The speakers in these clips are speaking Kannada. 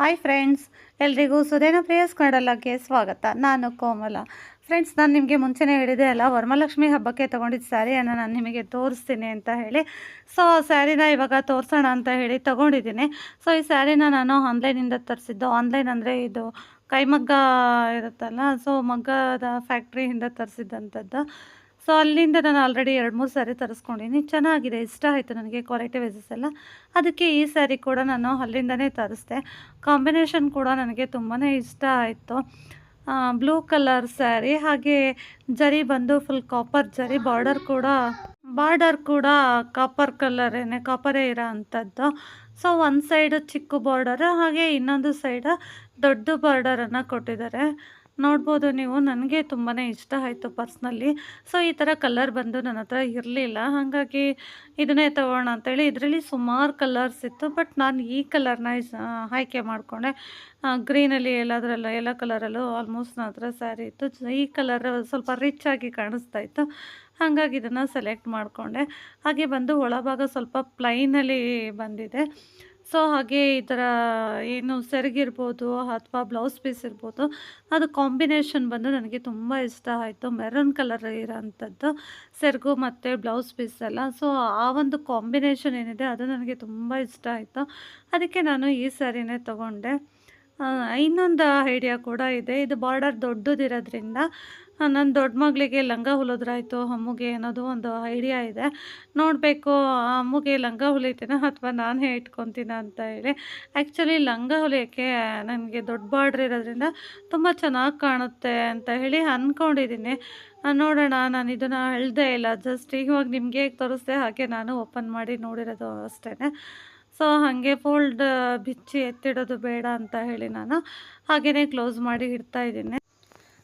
ಹಾಯ್ ಫ್ರೆಂಡ್ಸ್ ಎಲ್ರಿಗೂ ಸುದೇನ ಪ್ರೇಯಸ್ ಕನ್ನಡಲ್ಲಕ್ಕೆ ಸ್ವಾಗತ. ನಾನು ಕೋಮಲ. ಫ್ರೆಂಡ್ಸ್ ನಾನು ನಿಮಗೆ ಮುಂಚೆನೇ ಹೇಳಿದೆ ಅಲ್ಲ, ವರಮಹಾಲಕ್ಷ್ಮಿ ಹಬ್ಬಕ್ಕೆ ತೊಗೊಂಡಿದ್ದ ಸ್ಯಾರಿಯನ್ನು ನಾನು ನಿಮಗೆ ತೋರಿಸ್ತೀನಿ ಅಂತ ಹೇಳಿ. ಸೊ ಆ ಸ್ಯಾರಿನ ಇವಾಗ ತೋರಿಸೋಣ ಅಂತ ಹೇಳಿ ತೊಗೊಂಡಿದ್ದೀನಿ. ಸೊ ಈ ಸ್ಯಾರಿನ ನಾನು ಆನ್ಲೈನಿಂದ ತರಿಸಿದ್ದು. ಆನ್ಲೈನ್ ಅಂದರೆ ಇದು ಕೈಮಗ್ಗ ಇರುತ್ತಲ್ಲ ಸೊ ಮಗ್ಗದ ಫ್ಯಾಕ್ಟ್ರಿಯಿಂದ ತರಿಸಿದ್ದಂಥದ್ದು ಸೊ ಅಲ್ಲಿಂದ ನಾನು ಆಲ್ರೆಡಿ ಎರಡು ಮೂರು ಸ್ಯಾರಿ ತರಿಸ್ಕೊಂಡಿನಿ ಚೆನ್ನಾಗಿದೆ, ಇಷ್ಟ ಆಯಿತು ನನಗೆ ಕ್ವಾಲಿಟಿ ವೈಸಸ್ ಎಲ್ಲ. ಅದಕ್ಕೆ ಈ ಸ್ಯಾರಿ ಕೂಡ ನಾನು ಅಲ್ಲಿಂದನೇ ತರಿಸ್ದೆ. ಕಾಂಬಿನೇಷನ್ ಕೂಡ ನನಗೆ ತುಂಬಾ ಇಷ್ಟ ಆಯಿತು. ಬ್ಲೂ ಕಲರ್ ಸ್ಯಾರಿ ಹಾಗೆ ಜರಿ ಬಂದು ಫುಲ್ ಕಾಪರ್ ಜರಿ ಬಾರ್ಡರ್ ಕೂಡ ಬಾರ್ಡರ್ ಕೂಡ ಕಾಪರ್ ಕಲರೇನೆ ಕಾಪರೇ ಇರೋ ಅಂಥದ್ದು ಸೊ ಒಂದು ಸೈಡ್ ಚಿಕ್ಕ ಬಾರ್ಡರ್ ಹಾಗೆ ಇನ್ನೊಂದು ಸೈಡ್ ದೊಡ್ಡ ಬಾರ್ಡರನ್ನು ಕೊಟ್ಟಿದ್ದಾರೆ. ನೋಡ್ಬೋದು ನೀವು. ನನಗೆ ತುಂಬಾ ಇಷ್ಟ ಆಯಿತು ಪರ್ಸ್ನಲ್ಲಿ ಸೊ, ಈ ಥರ ಕಲರ್ ಬಂದು ನನ್ನ ಹತ್ರ ಇರಲಿಲ್ಲ. ಹಾಗಾಗಿ ಇದನ್ನೇ ತೊಗೋಣ ಅಂತೇಳಿ ಇದರಲ್ಲಿ ಸುಮಾರು ಕಲರ್ಸ್ ಇತ್ತು. ಬಟ್ ನಾನು ಈ ಕಲರ್ನ ಆಯ್ಕೆ ಮಾಡಿಕೊಂಡೆ. ಗ್ರೀನಲ್ಲಿ ಎಲ್ಲದರಲ್ಲೂ, ಎಲ್ಲ ಕಲರಲ್ಲೂ ಆಲ್ಮೋಸ್ಟ್ ನನ್ನ ಹತ್ರ ಸ್ಯಾರಿ ಇತ್ತು. ಈ ಕಲರ್ ಸ್ವಲ್ಪ ರಿಚ್ ಆಗಿ ಕಾಣಿಸ್ತಾ ಇತ್ತು. ಹಾಗಾಗಿ ಇದನ್ನು ಸೆಲೆಕ್ಟ್ ಮಾಡಿಕೊಂಡೆ. ಹಾಗೆ ಬಂದು ಒಳಭಾಗ ಸ್ವಲ್ಪ ಪ್ಲೈನಲ್ಲಿ ಬಂದಿದೆ. ಸೊ ಹಾಗೆ ಈ ಥರ ಏನು ಸೆರಗಿರ್ಬೋದು ಅಥವಾ ಬ್ಲೌಸ್ ಪೀಸ್ ಇರ್ಬೋದು, ಅದು ಕಾಂಬಿನೇಷನ್ ಬಂದು ನನಗೆ ತುಂಬ ಇಷ್ಟ ಆಯಿತು. ಮೆರೂನ್ ಕಲರ್ ಇರೋಂಥದ್ದು ಸೆರಗು ಮತ್ತು ಬ್ಲೌಸ್ ಪೀಸ್ ಎಲ್ಲ. ಸೊ ಆ ಒಂದು ಕಾಂಬಿನೇಷನ್ ಏನಿದೆ ಅದು ನನಗೆ ತುಂಬ ಇಷ್ಟ ಆಯಿತು. ಅದಕ್ಕೆ ನಾನು ಈ ಸ್ಯಾರಿನೇ ತೊಗೊಂಡೆ. ಇನ್ನೊಂದು ಐಡಿಯಾ ಕೂಡ ಇದೆ. ಇದು ಬಾರ್ಡರ್ ದೊಡ್ಡದಿರೋದ್ರಿಂದ ನನ್ನ ದೊಡ್ಡ ಮಗಳಿಗೆ ಲಂಗ ಹೊಲಿದ್ರಾಯ್ತು ಅಮ್ಮಗೆ ಅನ್ನೋದು ಒಂದು ಐಡಿಯಾ ಇದೆ. ನೋಡಬೇಕು ಅಮ್ಮಗೆ ಲಂಗ ಹೊಲಿತೀನ ಅಥವಾ ನಾನೇ ಇಟ್ಕೊತೀನ ಅಂತ ಹೇಳಿ. ಆ್ಯಕ್ಚುಲಿ ಲಂಗ ಹೊಲಿಯೋಕ್ಕೆ ನನಗೆ ದೊಡ್ಡ ಬಾರ್ಡ್ರ್ ಇರೋದ್ರಿಂದ ತುಂಬ ಚೆನ್ನಾಗಿ ಕಾಣುತ್ತೆ ಅಂತ ಹೇಳಿ ಅಂದ್ಕೊಂಡಿದ್ದೀನಿ ನೋಡೋಣ, ನಾನು ಇದನ್ನು ಹೇಳ್ದೇ ಇಲ್ಲ. ಜಸ್ಟ್ ಇವಾಗ ನಿಮಗೆ ಹೇಗೆ ತೋರಿಸ್ದೆ ಹಾಗೆ ನಾನು ಓಪನ್ ಮಾಡಿ ನೋಡಿರೋದು ಅಷ್ಟೇ ಸೊ ಹಾಗೆ ಫೋಲ್ಡ್ ಬಿಚ್ಚಿ ಎತ್ತಿಡೋದು ಬೇಡ ಅಂತ ಹೇಳಿ ನಾನು ಹಾಗೆಯೇ ಕ್ಲೋಸ್ ಮಾಡಿ ಇಡ್ತಾ ಇದ್ದೀನಿ.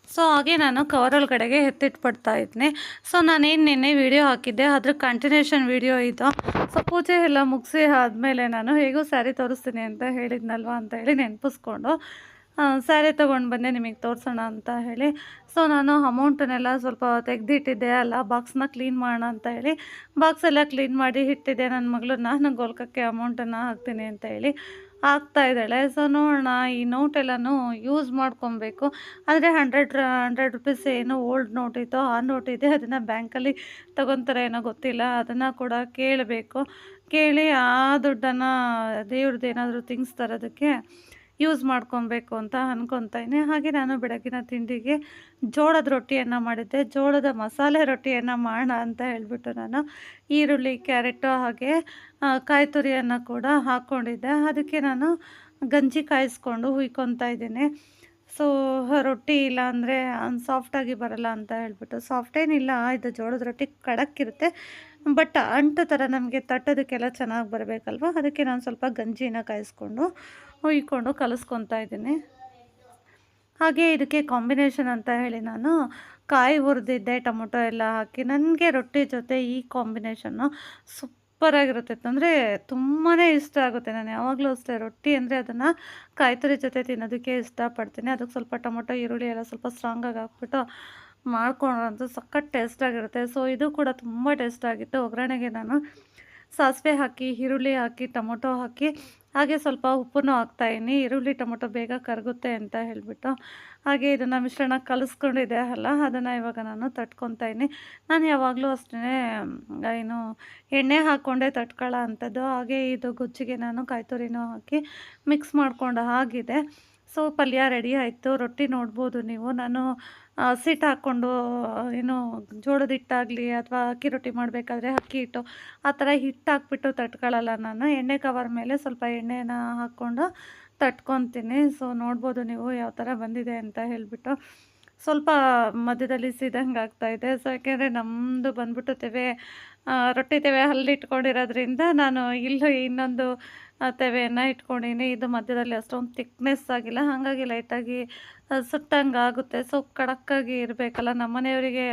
ಸೊ ಹಾಗೆ ನಾನು ಕವರ್ ಒಳಗಡೆಗೆ ಎತ್ತಿಟ್ಬಿಡ್ತಾ ಇದ್ದೀನಿ ಸೊ ನಾನೇನು ನಿನ್ನೆ ವೀಡಿಯೋ ಹಾಕಿದ್ದೆ, ಅದ್ರ ಕಂಟಿನ್ಯೂಷನ್ ವೀಡಿಯೋ ಇದು. ಸೊ ಪೂಜೆ ಎಲ್ಲ ಮುಗಿಸಿ ಆದಮೇಲೆ ನಾನು ಹೇಗೂ ಸ್ಯಾರಿ ತೋರಿಸ್ತೀನಿ ಅಂತ ಹೇಳಿದ್ನಲ್ವ ಅಂತ ಹೇಳಿ ನೆನಪಿಸ್ಕೊಂಡು ಸ್ಯಾರಿ ತೊಗೊಂಡು ಬಂದೆ, ನಿಮಗೆ ತೋರಿಸೋಣ ಅಂತ ಹೇಳಿ. ಸೊ ನಾನು ಅಮೌಂಟನ್ನೆಲ್ಲ ಸ್ವಲ್ಪ ತೆಗೆದಿಟ್ಟಿದ್ದೆ, ಅಲ್ಲ ಬಾಕ್ಸ್ನ ಕ್ಲೀನ್ ಮಾಡೋಣ ಅಂತ ಹೇಳಿ. ಬಾಕ್ಸ್ ಎಲ್ಲ ಕ್ಲೀನ್ ಮಾಡಿ ಇಟ್ಟಿದ್ದೆ ನನ್ನ ಮಗಳು, ನಾನು ಗೋಲ್ಕಕ್ಕೆ ಅಮೌಂಟನ್ನು ಹಾಕ್ತೀನಿ ಅಂತ ಹೇಳಿ ಹಾಕ್ತಾ ಇದ್ದಾಳೆ. ಸೊ ನೋಡೋಣ, ಈ ನೋಟೆಲ್ಲನೂ ಯೂಸ್ ಮಾಡ್ಕೊಬೇಕು. ಆದರೆ ಹಂಡ್ರೆಡ್ ಹಂಡ್ರೆಡ್ ರುಪೀಸ್ ಏನು ಓಲ್ಡ್ ನೋಟ್ ಇತ್ತು, ಆ ನೋಟ್ ಇದೆ, ಅದನ್ನು ಬ್ಯಾಂಕಲ್ಲಿ ತೊಗೊತಾರೆ ಏನೋ ಗೊತ್ತಿಲ್ಲ, ಅದನ್ನು ಕೂಡ ಕೇಳಬೇಕು. ಕೇಳಿ ಆ ದುಡ್ಡನ್ನು ದೇವ್ರದ್ದು ಏನಾದರೂ ಥಿಂಗ್ಸ್ ತರೋದಕ್ಕೆ ಯೂಸ್ ಮಾಡ್ಕೊಬೇಕು ಅಂತ ಅಂದ್ಕೊತಾಯಿನಿ ಹಾಗೆ ನಾನು ಬೆಳಗಿನ ತಿಂಡಿಗೆ ಜೋಳದ ರೊಟ್ಟಿಯನ್ನು ಮಾಡಿದ್ದೆ. ಜೋಳದ ಮಸಾಲೆ ರೊಟ್ಟಿಯನ್ನು ಮಾಡೋಣ ಅಂತ ಹೇಳಿಬಿಟ್ಟು ನಾನು ಈರುಳ್ಳಿ, ಕ್ಯಾರೆಟು ಹಾಗೆ ಕಾಯಿ ತುರಿಯನ್ನು ಕೂಡ ಹಾಕ್ಕೊಂಡಿದ್ದೆ. ಅದಕ್ಕೆ ನಾನು ಗಂಜಿ ಕಾಯಿಸ್ಕೊಂಡು ಹುಯ್ಕೊತಾ ಇದ್ದೀನಿ. ಸೊ ರೊಟ್ಟಿ ಇಲ್ಲ ಅಂದರೆ ಸಾಫ್ಟಾಗಿ ಬರಲ್ಲ ಅಂತ ಹೇಳ್ಬಿಟ್ಟು. ಸಾಫ್ಟೇನಿಲ್ಲ ಇದು ಜೋಳದ ರೊಟ್ಟಿ ಕಡಕ್ಕಿರುತ್ತೆ. ಬಟ್ ಅಂಟು ಥರ ನಮಗೆ ತಟ್ಟೋದಕ್ಕೆಲ್ಲ ಚೆನ್ನಾಗಿ ಬರಬೇಕಲ್ವ? ಅದಕ್ಕೆ ನಾನು ಸ್ವಲ್ಪ ಗಂಜಿನ ಕಾಯಿಸ್ಕೊಂಡು ಹುಯ್ಕೊಂಡು ಕಲಿಸ್ಕೊತಾ ಇದ್ದೀನಿ. ಹಾಗೆ ಇದಕ್ಕೆ ಕಾಂಬಿನೇಷನ್ ಅಂತ ಹೇಳಿ ನಾನು ಕಾಯಿ ಹುರಿದಿದ್ದೆ, ಟೊಮೊಟೊ ಎಲ್ಲ ಹಾಕಿ. ನನಗೆ ರೊಟ್ಟಿ ಜೊತೆ ಈ ಕಾಂಬಿನೇಷನ್ನು ಸೂಪರಾಗಿರುತ್ತೆ ಅಂದರೆ ತುಂಬಾ ಇಷ್ಟ ಆಗುತ್ತೆ. ನಾನು ಯಾವಾಗಲೂ ಅಷ್ಟೇ ರೊಟ್ಟಿ ಅಂದರೆ ಅದನ್ನು ಕಾಯಿ ತುರಿ ಜೊತೆ ತಿನ್ನೋದಕ್ಕೆ ಇಷ್ಟಪಡ್ತೀನಿ. ಅದಕ್ಕೆ ಸ್ವಲ್ಪ ಟೊಮೊಟೊ, ಈರುಳ್ಳಿ ಎಲ್ಲ ಸ್ವಲ್ಪ ಸ್ಟ್ರಾಂಗಾಗಿ ಹಾಕ್ಬಿಟ್ಟು ಮಾಡ್ಕೊಂಡ್ರಂತೂ ಸಖತ್ ಟೇಸ್ಟಾಗಿರುತ್ತೆ ಸೊ ಇದು ಕೂಡ ತುಂಬ ಟೇಸ್ಟಾಗಿತ್ತು ಒಗ್ಗರಣೆಗೆ ನಾನು ಸಾಸಿವೆ ಹಾಕಿ, ಈರುಳ್ಳಿ ಹಾಕಿ, ಟೊಮೊಟೊ ಹಾಕಿ, ಹಾಗೆ ಸ್ವಲ್ಪ ಉಪ್ಪನ್ನು ಹಾಕ್ತಾಯಿನಿ ಈರುಳ್ಳಿ, ಟೊಮೊಟೊ ಬೇಗ ಕರಗುತ್ತೆ ಅಂತ ಹೇಳಿಬಿಟ್ಟು ಹಾಗೆ ಇದನ್ನು ಮಿಶ್ರಣ ಕಲಿಸ್ಕೊಂಡಿದೆ ಅಲ್ಲ, ಅದನ್ನು ಇವಾಗ ನಾನು ತಟ್ಕೊತಾಯಿನಿ ನಾನು ಯಾವಾಗಲೂ ಅಷ್ಟೇ ಏನು ಎಣ್ಣೆ ಹಾಕ್ಕೊಂಡೆ ತಟ್ಕೊಳ್ಳೋ ಅಂಥದ್ದು. ಹಾಗೆ ಇದು ಗುಜ್ಜಿಗೆ ನಾನು ಕಾಯಿ ತುರಿನೂ ಹಾಕಿ ಮಿಕ್ಸ್ ಮಾಡಿಕೊಂಡು ಆಗಿದೆ ಸೊ, ಪಲ್ಯ ರೆಡಿ ಆಯಿತು. ರೊಟ್ಟಿ ನೋಡ್ಬೋದು ನೀವು. ನಾನು ಸಿಟ್ಟು ಹಾಕ್ಕೊಂಡು ಏನು ಜೋಳದ ಹಿಟ್ಟಾಗಲಿ ಅಥವಾ ಅಕ್ಕಿ ರೊಟ್ಟಿ ಮಾಡಬೇಕಾದ್ರೆ ಅಕ್ಕಿ ಹಿಟ್ಟು, ಆ ಥರ ಹಿಟ್ಟು ಹಾಕ್ಬಿಟ್ಟು ತಟ್ಕೊಳ್ಳಲ್ಲ ನಾನು. ಎಣ್ಣೆ ಕವರ್ ಮೇಲೆ ಸ್ವಲ್ಪ ಎಣ್ಣೆನ ಹಾಕ್ಕೊಂಡು ತಟ್ಕೊತೀನಿ. ಸೊ ನೋಡ್ಬೋದು ನೀವು ಯಾವ ಥರ ಬಂದಿದೆ ಅಂತ ಹೇಳಿಬಿಟ್ಟು. ಸ್ವಲ್ಪ ಮಧ್ಯದಲ್ಲಿ ಸಿದಂಗೆ ಆಗ್ತಾಯಿದೆ ಸೊ ಯಾಕೆಂದರೆ ನಮ್ಮದು ಬಂದ್ಬಿಟ್ಟು ತೆವೆ ರೊಟ್ಟಿ ತೆವೆ ಹಲ್ಲಿಟ್ಕೊಂಡಿರೋದ್ರಿಂದ ನಾನು ಇಲ್ಲೂ ಇನ್ನೊಂದು ತೆವೆಯನ್ನು ಇಟ್ಕೊಂಡಿನಿ. ಇದು ಮಧ್ಯದಲ್ಲಿ ಅಷ್ಟೊಂದು ತಿಕ್ನೆಸ್ ಆಗಿಲ್ಲ. ಹಾಗಾಗಿ ಲೈಟಾಗಿ ಸುಟ್ಟಂಗೆ ಆಗುತ್ತೆ. ಸೊ ಕಡಕ್ಕಾಗಿ ಇರಬೇಕಲ್ಲ. ನಮ್ಮ ಮನೆಯವರಿಗೆ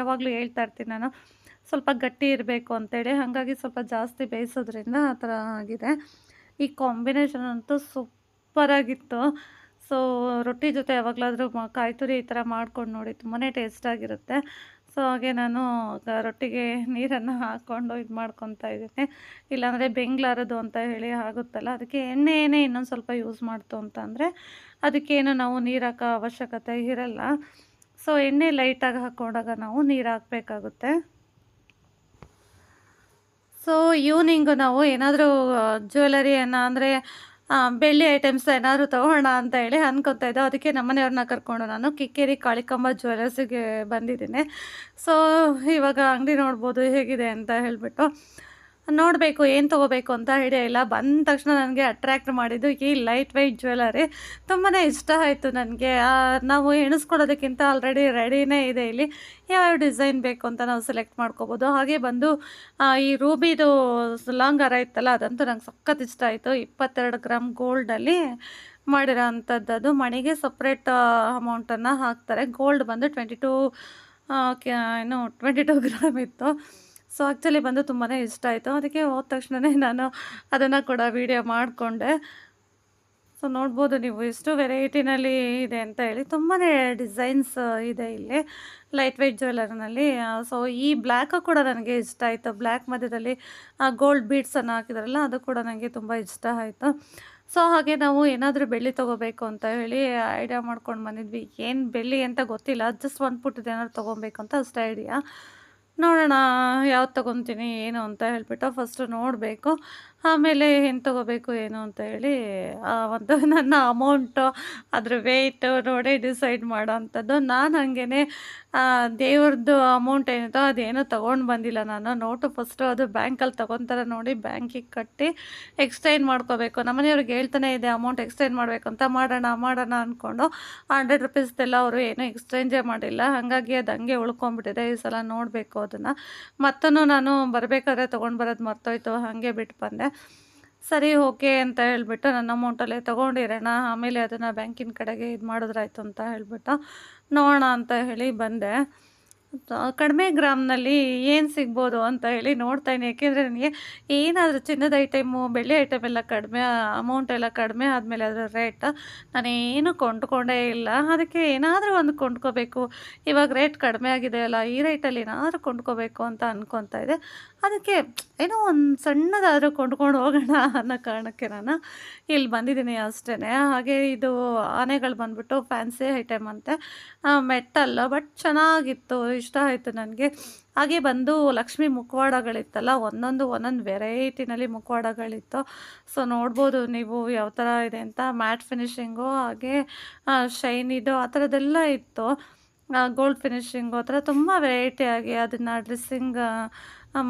ಯಾವಾಗಲೂ ಹೇಳ್ತಾ ಇರ್ತೀನಿ ನಾನು. ಸ್ವಲ್ಪ ಗಟ್ಟಿ ಇರಬೇಕು ಅಂತೇಳಿ. ಹಾಗಾಗಿ ಸ್ವಲ್ಪ ಜಾಸ್ತಿ ಬೇಯಿಸೋದ್ರಿಂದ ಆ ಥರ ಆಗಿದೆ. ಈ ಕಾಂಬಿನೇಷನ್ ಅಂತೂ ಸೂಪರಾಗಿತ್ತು ಸೊ ರೊಟ್ಟಿ ಜೊತೆ ಯಾವಾಗಲಾದರೂ ಕಾಯಿ ತುರಿ ಈ ಥರ ಮಾಡ್ಕೊಂಡು ನೋಡಿ ತುಂಬಾ ಟೇಸ್ಟಾಗಿರುತ್ತೆ ಸೊ ಹಾಗೆ ನಾನು ರೊಟ್ಟಿಗೆ ನೀರನ್ನು ಹಾಕ್ಕೊಂಡು ಇದು ಮಾಡ್ಕೊತಾ ಇದ್ದೀನಿ. ಇಲ್ಲಾಂದರೆ ಬೆಂಗ್ಳಾರದು ಅಂತ ಹೇಳಿ ಆಗುತ್ತಲ್ಲ, ಅದಕ್ಕೆ ಎಣ್ಣೆ ಏನೇ ಇನ್ನೊಂದು ಸ್ವಲ್ಪ ಯೂಸ್ ಮಾಡ್ತು ಅಂತ ಅಂದರೆ ಅದಕ್ಕೇನು ನಾವು ನೀರು ಹಾಕೋ ಅವಶ್ಯಕತೆ ಇರಲ್ಲ. ಸೊ ಎಣ್ಣೆ ಲೈಟಾಗಿ ಹಾಕ್ಕೊಂಡಾಗ ನಾವು ನೀರು ಹಾಕಬೇಕಾಗುತ್ತೆ. ಸೊ ಈವ್ನಿಂಗು ನಾವು ಏನಾದರೂ ಜ್ಯುವೆಲರಿಯನ್ನು ಅಂದರೆ ಬೆಳ್ಳಿ ಐಟಮ್ಸ್ ಏನಾದರೂ ತಗೋಣ ಅಂತ ಹೇಳಿ ಅನ್ಕೊತಾ ಇದ್ದೆ. ಅದಕ್ಕೆ ನಮ್ಮನೆಯವ್ರನ್ನ ಕರ್ಕೊಂಡು ನಾನು ಕಿಕ್ಕೇರಿ, ಕಾಳಿಕಂಬ ಜ್ಯುವೆಲರ್ಸಿಗೆ ಬಂದಿದ್ದೀನಿ. ಸೊ ಇವಾಗ ಅಂಗಡಿ ನೋಡ್ಬೋದು ಹೇಗಿದೆ ಅಂತ ಹೇಳಿಬಿಟ್ಟು ನೋಡಬೇಕು, ಏನು ತೊಗೋಬೇಕು ಅಂತ ಐಡಿಯಾ ಇಲ್ಲ. ಬಂದ ತಕ್ಷಣ ನನಗೆ ಅಟ್ರ್ಯಾಕ್ಟ್ ಮಾಡಿದ್ದು ಈ ಲೈಟ್ ವೆಯ್ಟ್ ಜ್ಯುವೆಲರಿ ತುಂಬಾ ಇಷ್ಟ ಆಯಿತು ನನಗೆ. ನಾವು ಎಣಿಸ್ಕೊಳ್ಳೋದಕ್ಕಿಂತ ಆಲ್ರೆಡಿ ರೆಡಿನೇ ಇದೆ ಇಲ್ಲಿ. ಯಾವ್ಯಾವ ಡಿಸೈನ್ ಬೇಕು ಅಂತ ನಾವು ಸೆಲೆಕ್ಟ್ ಮಾಡ್ಕೋಬೋದು. ಹಾಗೆ ಬಂದು ಈ ರೂಬಿದು ಲಾಂಗ್ ಅರ ಇತ್ತಲ್ಲ, ಅದಂತೂ ನಂಗೆ ಸಖತ್ ಇಷ್ಟ ಆಯಿತು. ಇಪ್ಪತ್ತೆರಡು ಗ್ರಾಮ್ ಗೋಲ್ಡಲ್ಲಿ ಮಾಡಿರೋ ಅಂಥದ್ದು ಮಣಿಗೆ ಸಪ್ರೇಟ್ ಅಮೌಂಟನ್ನು ಹಾಕ್ತಾರೆ. ಗೋಲ್ಡ್ ಬಂದು ಟ್ವೆಂಟಿ ಟೂ ಏನು ಟ್ವೆಂಟಿ ಟೂ ಗ್ರಾಮ್ ಇತ್ತು. ಸೊ ಆ್ಯಕ್ಚುಲಿ ಬಂದು ತುಂಬಾ ಇಷ್ಟ ಆಯಿತು. ಅದಕ್ಕೆ ಹೋದ ತಕ್ಷಣವೇ ನಾನು ಅದನ್ನು ಕೂಡ ವೀಡಿಯೋ ಮಾಡಿಕೊಂಡೆ. ಸೊ ನೋಡ್ಬೋದು ನೀವು ಎಷ್ಟು ವೆರೈಟಿನಲ್ಲಿ ಇದೆ ಅಂತ ಹೇಳಿ. ತುಂಬಾ ಡಿಸೈನ್ಸ್ ಇದೆ ಇಲ್ಲಿ. ಲೈಟ್ ವೆಯ್ಟ್ ಜ್ಯುವೆಲರ್ನಲ್ಲಿ ಸೊ ಈ ಬ್ಲ್ಯಾಕು ಕೂಡ ನನಗೆ ಇಷ್ಟ ಆಯಿತು. ಬ್ಲ್ಯಾಕ್ ಮಧ್ಯದಲ್ಲಿ ಗೋಲ್ಡ್ ಬೀಡ್ಸನ್ನು ಹಾಕಿದಾರಲ್ಲ, ಅದು ಕೂಡ ನನಗೆ ತುಂಬ ಇಷ್ಟ ಆಯಿತು. ಸೊ ಹಾಗೆ ನಾವು ಏನಾದರೂ ಬೆಳ್ಳಿ ತೊಗೋಬೇಕು ಅಂತ ಹೇಳಿ ಐಡಿಯಾ ಮಾಡ್ಕೊಂಡು ಬಂದಿದ್ವಿ. ಏನು ಬೆಳ್ಳಿ ಅಂತ ಗೊತ್ತಿಲ್ಲ. ಜಸ್ಟ್ ಒಂದು ಪುಟ್ಟದ್ದು ಏನಾದ್ರು ತೊಗೊಬೇಕು ಅಂತ ಅಷ್ಟೇ ಐಡಿಯಾ ನೋಡೋಣ ಯಾವ್ದು ತಗೊತೀನಿ ಏನು ಅಂತ ಹೇಳ್ಬಿಟ್ಟು ಫಸ್ಟು ನೋಡಬೇಕು. ಆಮೇಲೆ ಏನು ತೊಗೋಬೇಕು, ಏನು ಅಂತ ಹೇಳಿ, ಆ ಒಂದು ನನ್ನ ಅಮೌಂಟು ಅದ್ರ ವೆಯ್ಟು ನೋಡಿ ಡಿಸೈಡ್ ಮಾಡೋ ಅಂಥದ್ದು ನಾನು ಹಾಗೇನೆ ದೇವ್ರದ್ದು ಅಮೌಂಟ್ ಏನಿದೋ ಅದೇನೂ ತೊಗೊಂಡು ಬಂದಿಲ್ಲ ನಾನು. ನೋಟು ಫಸ್ಟು ಅದು ಬ್ಯಾಂಕಲ್ಲಿ ತೊಗೊತಾರೆ ನೋಡಿ ಬ್ಯಾಂಕಿಗೆ ಕಟ್ಟಿ ಎಕ್ಸ್ಚೇಂಜ್ ಮಾಡ್ಕೋಬೇಕು. ನಮ್ಮನೆಯವ್ರಿಗೆ ಹೇಳ್ತಾನೆ ಇದೆ ಅಮೌಂಟ್ ಎಕ್ಸ್ಚೇಂಜ್ ಮಾಡಬೇಕು ಅಂತ. ಮಾಡೋಣ ಮಾಡೋಣ ಅಂದ್ಕೊಂಡು ಹಂಡ್ರೆಡ್ ರುಪೀಸ್ದೆಲ್ಲ ಅವರು ಏನೂ ಎಕ್ಸ್ಚೇಂಜೇ ಮಾಡಿಲ್ಲ. ಹಾಗಾಗಿ ಅದು ಹಂಗೆ ಉಳ್ಕೊಂಬಿಟ್ಟಿದೆ ಈ ಸಲ ನೋಡಬೇಕು ಅದನ್ನು. ಮತ್ತೂ ನಾನು ಬರಬೇಕಾದ್ರೆ ತೊಗೊಂಡು ಬರೋದು ಮರ್ತೋಯ್ತು. ಹಾಗೆ ಬಿಟ್ಟು ಬಂದೆ. ಸರಿ, ಓಕೆ ಅಂತ ಹೇಳಿಬಿಟ್ಟು ನನ್ನ ಅಮೌಂಟಲ್ಲೇ ತೊಗೊಂಡಿರೋಣ, ಆಮೇಲೆ ಅದನ್ನು ಬ್ಯಾಂಕಿನ ಕಡೆಗೆ ಇದು ಮಾಡಿದ್ರಾಯ್ತು ಅಂತ ಹೇಳಿಬಿಟ್ಟು ನೋಡೋಣ ಅಂತ ಹೇಳಿ ಬಂದೆ. ಕಡಿಮೆ ಗ್ರಾಮ್ನಲ್ಲಿ ಏನು ಸಿಗ್ಬೋದು ಅಂತ ಹೇಳಿ ನೋಡ್ತಾಯಿನಿ ಯಾಕೆಂದರೆ ನನಗೆ ಏನಾದರೂ ಚಿನ್ನದ ಐಟಮು ಬೆಳ್ಳಿ ಐಟಮ್ ಎಲ್ಲ ಕಡಿಮೆ ಅಮೌಂಟ್ ಎಲ್ಲ ಕಡಿಮೆ ಆದಮೇಲೆ ಅದರ ರೇಟ್ ನಾನೇನು ಕೊಂಡ್ಕೊಂಡೇ ಇಲ್ಲ. ಅದಕ್ಕೆ ಏನಾದರೂ ಒಂದು ಕೊಂಡ್ಕೋಬೇಕು. ಇವಾಗ ರೇಟ್ ಕಡಿಮೆ ಆಗಿದೆ ಅಲ್ಲ, ಈ ರೇಟಲ್ಲಿ ಏನಾದರೂ ಕೊಂಡ್ಕೋಬೇಕು ಅಂತ ಅನ್ಕೊತಾ ಇದೆ. ಅದಕ್ಕೆ ಏನೋ ಒಂದು ಸಣ್ಣದಾದರೂ ಕೊಂಡ್ಕೊಂಡು ಹೋಗೋಣ ಅನ್ನೋ ಕಾರಣಕ್ಕೆ ನಾನು ಇಲ್ಲಿ ಬಂದಿದ್ದೀನಿ ಅಷ್ಟೇ ಹಾಗೆ ಇದು ಆನೆಗಳು ಬಂದ್ಬಿಟ್ಟು ಫ್ಯಾನ್ಸಿ ಐಟಮ್ ಅಂತೆ. ಮೆಟ್ಟಲ್ಲ ಬಟ್ ಚೆನ್ನಾಗಿತ್ತು, ಇಷ್ಟ ಆಯಿತು ನನಗೆ. ಹಾಗೆ ಬಂದು ಲಕ್ಷ್ಮಿ ಮುಖವಾಡಗಳಿತ್ತಲ್ಲ, ಒಂದೊಂದು ಒಂದೊಂದು ವೆರೈಟಿನಲ್ಲಿ ಮುಖವಾಡಗಳಿತ್ತು. ಸೊ ನೋಡ್ಬೋದು ನೀವು ಯಾವ ಥರ ಇದೆ ಅಂತ. ಮ್ಯಾಟ್ ಫಿನಿಷಿಂಗು ಹಾಗೆ ಶೈನಿದು ಆ ಥರದ್ದೆಲ್ಲ ಇತ್ತು. ಗೋಲ್ಡ್ ಫಿನಿಷಿಂಗು ಆ ಥರ ತುಂಬ ವೆರೈಟಿಯಾಗಿ ಅದನ್ನು ಡ್ರೆಸ್ಸಿಂಗ್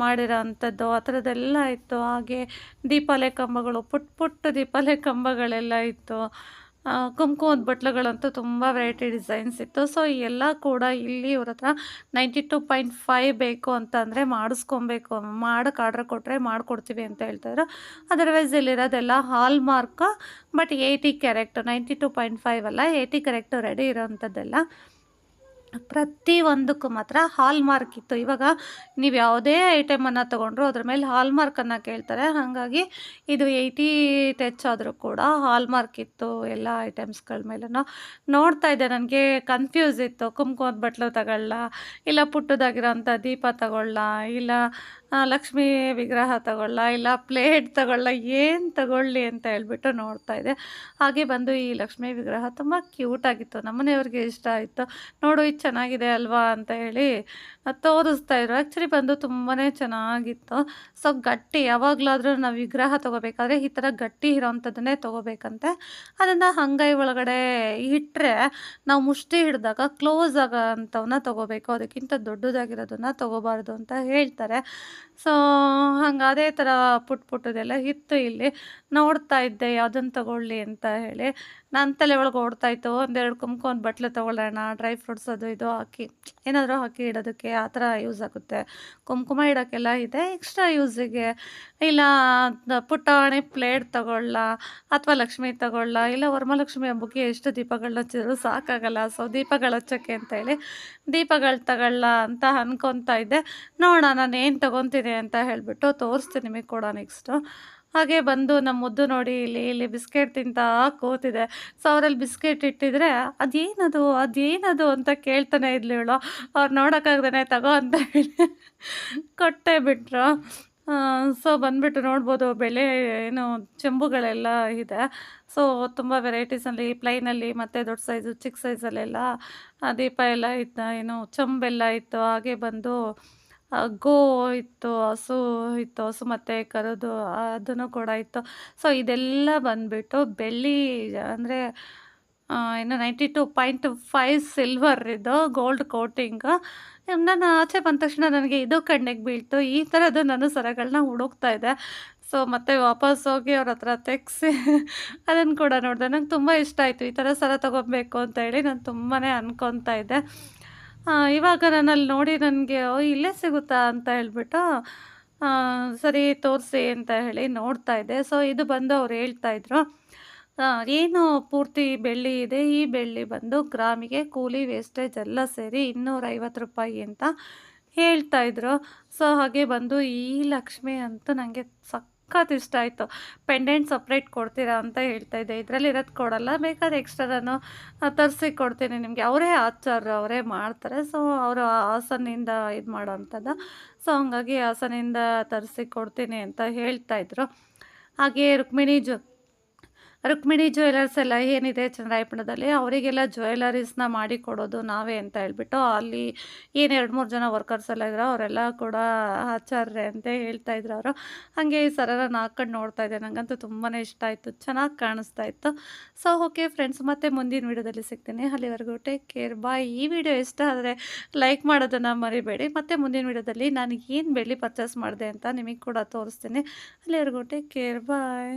ಮಾಡಿರೋ ಅಂಥದ್ದು, ಆ ಥರದ್ದೆಲ್ಲ ಇತ್ತು. ಹಾಗೆ ದೀಪಾಲೆ ಕಂಬಗಳು ಪುಟ್ಟ ಪುಟ್ಟ ದೀಪಾಲೆ ಕಂಬಗಳೆಲ್ಲ ಇತ್ತು. ಕುಂಕುಮದ ಬಟ್ಲುಗಳಂತೂ ತುಂಬ ವೆರೈಟಿ ಡಿಸೈನ್ಸ್ ಇತ್ತು. ಸೊ ಎಲ್ಲ ಕೂಡ ಇಲ್ಲಿ ಇವ್ರ ಹತ್ರ ನೈಂಟಿ ಟು ಪಾಯಿಂಟ್ ಫೈವ್ ಬೇಕು ಅಂತಂದರೆ ಮಾಡಿಸ್ಕೊಬೇಕು. ಮಾಡೋಕ್ಕೆ ಆರ್ಡ್ರ್ ಕೊಟ್ಟರೆ ಮಾಡಿಕೊಡ್ತೀವಿ ಅಂತ ಹೇಳ್ತಾಯಿದ್ರು otherwise ಇಲ್ಲಿರೋದೆಲ್ಲ hallmark but eighty carat ninety two point five ಅಲ್ಲ ಏಯ್ಟಿ ಕ್ಯಾರೆಕ್ಟು ರೆಡಿ ಇರೋವಂಥದ್ದೆಲ್ಲ ಪ್ರತಿ ಒಂದಕ್ಕೂ ಮಾತ್ರ ಹಾಲ್ ಮಾರ್ಕ್ ಇತ್ತು. ಇವಾಗ ನೀವು ಯಾವುದೇ ಐಟಮನ್ನು ತೊಗೊಂಡ್ರು ಅದ್ರ ಮೇಲೆ ಹಾಲ್ ಮಾರ್ಕನ್ನು ಕೇಳ್ತಾರೆ. ಹಾಗಾಗಿ ಇದು ಏಯ್ಟಿ ಟಚ್ ಆದರೂ ಕೂಡ ಹಾಲ್ ಮಾರ್ಕ್ ಇತ್ತು ಎಲ್ಲ ಐಟಮ್ಸ್ಗಳ ಮೇಲೂ ನೋಡ್ತಾ ಇದ್ದೆ, ನನಗೆ ಕನ್ಫ್ಯೂಸ್ ಇತ್ತು. ಕುಂಕುಮದ ಬಟ್ಲು ತಗೊಳ್ಳ, ಇಲ್ಲ ಪುಟ್ಟದಾಗಿರೋಂಥ ದೀಪ ತಗೊಳ್ಳ, ಇಲ್ಲ ಲಕ್ಷ್ಮೀ ವಿಗ್ರಹ ತಗೊಳ್ಳ, ಇಲ್ಲ ಪ್ಲೇಟ್ ತಗೊಳ್ಳ, ಏನು ತಗೊಳ್ಳಿ ಅಂತ ಹೇಳ್ಬಿಟ್ಟು ನೋಡ್ತಾ ಇದ್ದೆ ಹಾಗೆ ಬಂದು ಈ ಲಕ್ಷ್ಮೀ ವಿಗ್ರಹ ತುಂಬ ಕ್ಯೂಟಾಗಿತ್ತು ನಮ್ಮನೆಯವ್ರಿಗೆ ಇಷ್ಟ ಆಯಿತು. ನೋಡು ಇದು ಚೆನ್ನಾಗಿದೆ ಅಲ್ವಾ ಅಂತ ಹೇಳಿ ತೋರಿಸ್ತಾ ಇದ್ರು. ಆ್ಯಕ್ಚುಲಿ ಬಂದು ತುಂಬಾ ಚೆನ್ನಾಗಿತ್ತು. ಸೊ ಗಟ್ಟಿ, ಯಾವಾಗಲಾದರೂ ನಾವು ವಿಗ್ರಹ ತೊಗೋಬೇಕಾದ್ರೆ ಈ ಥರ ಗಟ್ಟಿ ಇರೋವಂಥದ್ದನ್ನೇ ತೊಗೋಬೇಕಂತೆ. ಅದನ್ನು ಹಂಗೈ ಒಳಗಡೆ ಇಟ್ಟರೆ ನಾವು ಮುಷ್ಟಿ ಹಿಡಿದಾಗ ಕ್ಲೋಸ್ ಆಗೋ ಅಂಥವನ್ನ ತೊಗೋಬೇಕು. ಅದಕ್ಕಿಂತ ದೊಡ್ಡದಾಗಿರೋದನ್ನು ತೊಗೋಬಾರ್ದು ಅಂತ ಹೇಳ್ತಾರೆ. ಸೊ ಹಂಗೆ ಅದೇ ಥರ ಪುಟ್ ಪುಟ್ಟದೆಲ್ಲ ಇತ್ತು ಇಲ್ಲಿ ನೋಡ್ತಾ ಇದ್ದೆ ಯಾವುದನ್ನು ತಗೊಳ್ಳಿ ಅಂತ ಹೇಳಿ. ನನ್ನ ತಲೆ ಒಳಗೆ ಓಡ್ತಾಯಿತ್ತು ಒಂದೆರಡು ಒಂದು ಬಟ್ಲು ತೊಗೊಳ್ಳೋಣ ಡ್ರೈ ಫ್ರೂಟ್ಸ್ ಅದು ಇದು ಹಾಕಿ, ಏನಾದರೂ ಹಾಕಿ ಇಡೋದಕ್ಕೆ ಆ ಥರ ಯೂಸ್ ಆಗುತ್ತೆ. ಕುಂಕುಮ ಇಡೋಕ್ಕೆಲ್ಲ ಇದೆ ಎಕ್ಸ್ಟ್ರಾ ಯೂಸಿಗೆ ಇಲ್ಲ ಪುಟಾಣಿ ಪ್ಲೇಟ್ ತಗೊಳ್ಳ ಅಥವಾ ಲಕ್ಷ್ಮಿ ತಗೊಳ್ಳ, ಇಲ್ಲ ವರ್ಮಲಕ್ಷ್ಮಿ ಹಬ್ಬಕ್ಕೆ ಎಷ್ಟು ದೀಪಗಳನ್ನ ಹಚ್ಚಿದ್ರು ಸಾಕಾಗಲ್ಲ. ಸೊ ದೀಪಗಳು ಹಚ್ಚೋಕ್ಕೆ ಅಂತ ಹೇಳಿ ದೀಪಗಳು ತಗೊಳ್ಳ ಅಂತ ಅನ್ಕೊತಾ ಇದ್ದೆ. ನೋಡೋಣ, ನಾನು ಏನು ತೊಗೊತೀನಿ ಅಂತ ಹೇಳಿಬಿಟ್ಟು ತೋರಿಸ್ತೀನಿ ನಿಮಗೆ ಕೂಡ ನೆಕ್ಸ್ಟು ಹಾಗೆ ಬಂದು ನಮ್ಮ ಮುದ್ದು ನೋಡಿ ಇಲ್ಲಿ ಇಲ್ಲಿ ಬಿಸ್ಕೆಟ್ ತಿಂತಾ ಕೂತಿದೆ. ಸೊ ಅವರಲ್ಲಿ ಬಿಸ್ಕೆಟ್ ಇಟ್ಟಿದ್ರೆ, ಅದೇನದು ಅದೇನದು ಅಂತ ಕೇಳ್ತಾನೆ ಇದ್ಲು ಇವಳು. ಅವ್ರು ನೋಡೋಕ್ಕಾಗ್ದೇ ತಗೋ ಅಂತ ಹೇಳಿ ಕೊಟ್ಟೆ ಬಿಟ್ರು. ಸೊ ಬಂದುಬಿಟ್ಟು ನೋಡ್ಬೋದು ಬೆಳೆ ಏನು ಚೆಂಬುಗಳೆಲ್ಲ ಇದೆ. ಸೊ ತುಂಬ ವೆರೈಟೀಸಲ್ಲಿ ಪ್ಲೈನಲ್ಲಿ ಮತ್ತು ದೊಡ್ಡ ಸೈಜು ಚಿಕ್ಕ ಸೈಜಲ್ಲೆಲ್ಲ ದೀಪ ಎಲ್ಲ ಇತ್ತು ಏನು, ಚೆಂಬೆಲ್ಲ ಇತ್ತು. ಹಾಗೆ ಬಂದು ಗೋ ಇತ್ತು, ಹಸು ಇತ್ತು, ಹಸು ಮತ್ತು ಕರೆದು ಅದನ್ನು ಕೂಡ ಇತ್ತು. ಸೊ ಇದೆಲ್ಲ ಬಂದುಬಿಟ್ಟು ಬೆಳ್ಳಿ, ಅಂದರೆ ಇನ್ನು ninety two point five silver ಇದು ಗೋಲ್ಡ್ ಕೋಟಿಂಗ್ ನಾನು ಆಚೆ ಬಂದ ತಕ್ಷಣ ನನಗೆ ಇದು ಕಣ್ಣಿಗೆ ಬೀಳ್ತು. ಈ ಥರದ್ದು ನಾನು ಸರಗಳನ್ನ ಹುಡುಕ್ತಾ ಇದ್ದೆ ಸೊ ಮತ್ತೆ ವಾಪಸ್ ಹೋಗಿ ಅವ್ರ ಹತ್ರ ತೆಗ್ಸಿ ಅದನ್ನು ಕೂಡ ನೋಡಿದೆ. ನಂಗೆ ತುಂಬ ಇಷ್ಟ ಆಯಿತು ಈ ಥರ ಸರ ತೊಗೊಬೇಕು ಅಂತ ಹೇಳಿ. ನಾನು ತುಂಬಾ ಅನ್ಕೊತಾ ಇದ್ದೆ. ಇವಾಗ ನಾನು ಅಲ್ಲಿ ನೋಡಿ ನನಗೆ ಇಲ್ಲೇ ಸಿಗುತ್ತಾ? ಅಂತ ಹೇಳಿಬಿಟ್ಟು ಸರಿ ತೋರಿಸಿ ಅಂತ ಹೇಳಿ ನೋಡ್ತಾ ಇದ್ದೆ. ಸೊ ಇದು ಬಂದು ಅವ್ರು ಹೇಳ್ತಾ ಇದ್ರು. ಏನು ಪೂರ್ತಿ ಬೆಳ್ಳಿ ಇದೆ? ಈ ಬೆಳ್ಳಿ ಬಂದು ಗ್ರಾಮಿಗೆ ಕೂಲಿ ವೇಸ್ಟೇಜ್ ಎಲ್ಲ ಸೇರಿ ಇನ್ನೂರೈವತ್ತು ರೂಪಾಯಿ ಅಂತ ಹೇಳ್ತಾ ಇದ್ರು. ಸೊ ಹಾಗೆ ಬಂದು ಈ ಲಕ್ಷ್ಮಿ ಅಂತೂ ನನಗೆ ಸಖತ್ ಇಷ್ಟ ಆಯಿತು. ಪೆಂಡೆಂಟ್ ಸಪ್ರೇಟ್ ಕೊಡ್ತೀರಾ ಅಂತ ಹೇಳ್ತಾ ಇದ್ದೆ. ಇದರಲ್ಲಿ ಇರೋದು ಕೊಡಲ್ಲ. ಬೇಕಾದ್ರೆ ಎಕ್ಸ್ಟ್ರಾ ನಾನು ತರಿಸಿ ಕೊಡ್ತೀನಿ ನಿಮಗೆ. ಅವರೇ ಆಚಾರ ಅವರೇ ಮಾಡ್ತಾರೆ. ಸೊ ಅವರು ಹಾಸನಿಂದ ಇದು ಮಾಡೋ ಅಂಥದ್ದು ಸೊ ಹಂಗಾಗಿ ಹಾಸನಿಂದ ತರಿಸಿ ಕೊಡ್ತೀನಿ ಅಂತ ಹೇಳ್ತಾಯಿದ್ರು ಹಾಗೆ ರುಕ್ಮಿಣಿ ಜೊ ರುಕ್ಮಿಣಿ ಜ್ಯುವೆಲರ್ಸ್ ಎಲ್ಲ ಏನಿದೆ ಚಂದ್ರಾಯಪಟ್ಟಣದಲ್ಲಿ ಅವರಿಗೆಲ್ಲ ಜ್ಯುವೆಲರೀಸ್ನ ಮಾಡಿ ಕೊಡೋದು ನಾವೇ ಅಂತ ಹೇಳ್ಬಿಟ್ಟು ಅಲ್ಲಿ ಏನು ಎರಡು ಮೂರು ಜನ ವರ್ಕರ್ಸ್ ಎಲ್ಲ ಇದ್ರು ಅವರೆಲ್ಲ ಕೂಡ ಆಚಾರ್ಯ ಅಂತ ಹೇಳ್ತಾ ಇದ್ರು ಅವರು. ಹಾಗೆ ಈ ಸರನ ಹಾಕೊಂಡು ನೋಡ್ತಾ ಇದ್ದೆ ನನಗಂತೂ ತುಂಬಾ ಇಷ್ಟ ಆಯಿತು, ಚೆನ್ನಾಗಿ ಕಾಣಿಸ್ತಾ ಇತ್ತು. ಸೊ ಓಕೆ ಫ್ರೆಂಡ್ಸ್ ಮತ್ತೆ ಮುಂದಿನ ವೀಡಿಯೋದಲ್ಲಿ ಸಿಗ್ತೀನಿ. ಅಲ್ಲಿವರೆಗೂ ಟೇಕ್ ಕೇರ್ ಬಾಯ್ ಈ ವಿಡಿಯೋ ಇಷ್ಟ ಆದರೆ ಲೈಕ್ ಮಾಡೋದನ್ನು ಮರಿಬೇಡಿ. ಮತ್ತು ಮುಂದಿನ ವೀಡಿಯೋದಲ್ಲಿ ನಾನು ಏನು ಬೆಳ್ಳಿ ಪರ್ಚೇಸ್ ಮಾಡಿದೆ ಅಂತ ನಿಮಗೆ ಕೂಡ ತೋರಿಸ್ತೀನಿ. ಅಲ್ಲಿವರೆಗೂ ಟೇಕ್ ಕೇರ್ ಬಾಯ್